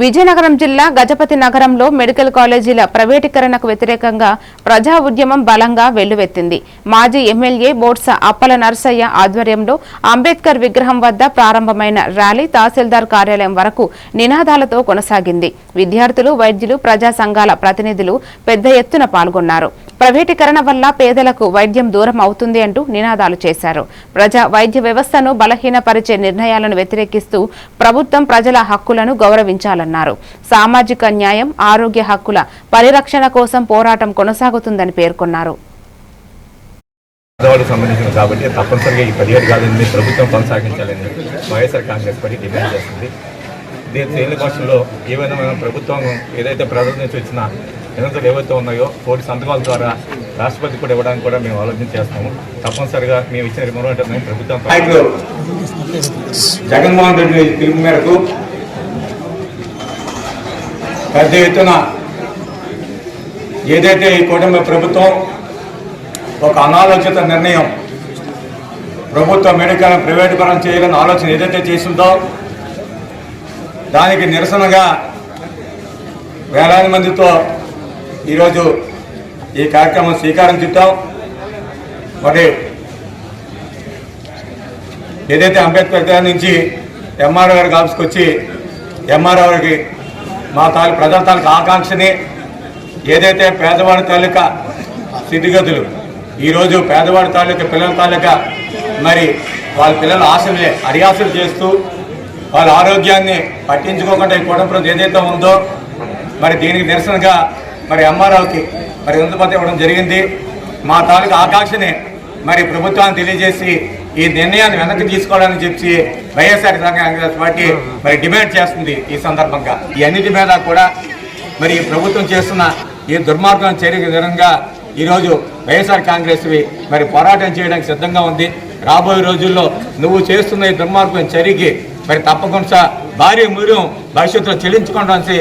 విజయనగరం జిల్లా గజపతి నగరంలో మెడికల్ కాలేజీల ప్రైవేటీకరణకు వ్యతిరేకంగా ప్రజా ఉద్యమం బలంగా వెల్లువెత్తింది. మాజీ ఎమ్మెల్యే బోట్స అప్పల నర్సయ్య ఆధ్వర్యంలో అంబేద్కర్ విగ్రహం వద్ద ప్రారంభమైన ర్యాలీ తహసీల్దార్ కార్యాలయం వరకు నినాదాలతో కొనసాగింది. విద్యార్థులు వైద్యులు ప్రజా సంఘాల ప్రతినిధులు పెద్ద ఎత్తున పాల్గొన్నారు. ప్రైవేటీకరణ వల్ల పేదలకు వైద్యం దూరం అవుతుంది అంటూ నినాదాలు చేశారు. ప్రజా వైద్య వ్యవస్థను బలహీనపరిచే నిర్ణయాలను వ్యతిరేకిస్తూ ప్రభుత్వం ప్రజల హక్కులను గౌరవించాలని గౌరవించాలన్నారు సామాజిక న్యాయం ఆరోగ్య హక్కుల పరిరక్షణ కోసం పోరాటం కొనసాగుతుందని పేర్కొన్నారు. పేదవాళ్ళకి సంబంధించిన కాబట్టి తప్పనిసరిగా ఈ పదిహేడు కాదని ప్రభుత్వం కొనసాగించాలని వైఎస్ఆర్ కాంగ్రెస్ పార్టీ డిమాండ్ చేస్తుంది. దీని తేలిన పక్షంలో ఏవైనా మనం ప్రభుత్వం ఏదైతే ప్రజల నుంచి వచ్చిన నిరంతరం ఏవైతే ఉన్నాయో కోటి సంతకాల ద్వారా రాష్ట్రపతి కూడా ఇవ్వడానికి కూడా మేము ఆలోచన చేస్తాము తప్పనిసరిగా మేము ఇచ్చిన రిమోట్ ప్రభుత్వం జగన్మోహన్ రెడ్డి పిలుపు మేరకు పెద్ద ఎత్తున ఏదైతే ఈ కూటమి ప్రభుత్వం ఒక అనాలోచిత నిర్ణయం ప్రభుత్వ మెడికల్ని ప్రైవేటుకరణ చేయాలని ఆలోచన ఏదైతే చేసిందో దానికి నిరసనగా వేలాది మందితో ఈరోజు ఈ కార్యక్రమం స్వీకారం చుట్టాం. మరి ఏదైతే అంబేద్కర్ దగ్గర నుంచి ఎంఆర్ఓ గారికి ఆఫీస్కి వచ్చి ఎంఆర్ఓ గారికి మా తాలూ ప్రజల తాలూకా ఆకాంక్షని ఏదైతే పేదవాడి తాలూకా స్థితిగతులు ఈరోజు పేదవాడి తాలూకా పిల్లల తాలూకా మరి వాళ్ళ పిల్లల ఆశలే అరియాసలు చేస్తూ వాళ్ళ ఆరోగ్యాన్ని పట్టించుకోకుండా ఈ కుటుంబం ఏదైతే ఉందో మరి దీనికి నిరసనగా మరి ఎంఆర్ఓకి మరి ఎందుపతి ఇవ్వడం జరిగింది. మా తాలూకా ఆకాంక్షని మరి ప్రభుత్వాన్ని తెలియజేసి ఈ నిర్ణయాన్ని వెనక్కి తీసుకోవాలని చెప్పి వైఎస్ఆర్ కాంగ్రెస్ పార్టీ మరి డిమాండ్ చేస్తుంది ఈ సందర్భంగా. ఈ అన్నిటి మీద కూడా మరి ప్రభుత్వం చేస్తున్న ఈ దుర్మార్గం చర్య విధంగా ఈరోజు వైఎస్ఆర్ కాంగ్రెస్ మరి పోరాటం చేయడానికి సిద్ధంగా ఉంది. రాబోయే రోజుల్లో నువ్వు చేస్తున్న ఈ దుర్మార్గం చర్యకి మరి తప్పకుండా భారీ మూల్యం భవిష్యత్తులో చెల్లించుకోవడానికి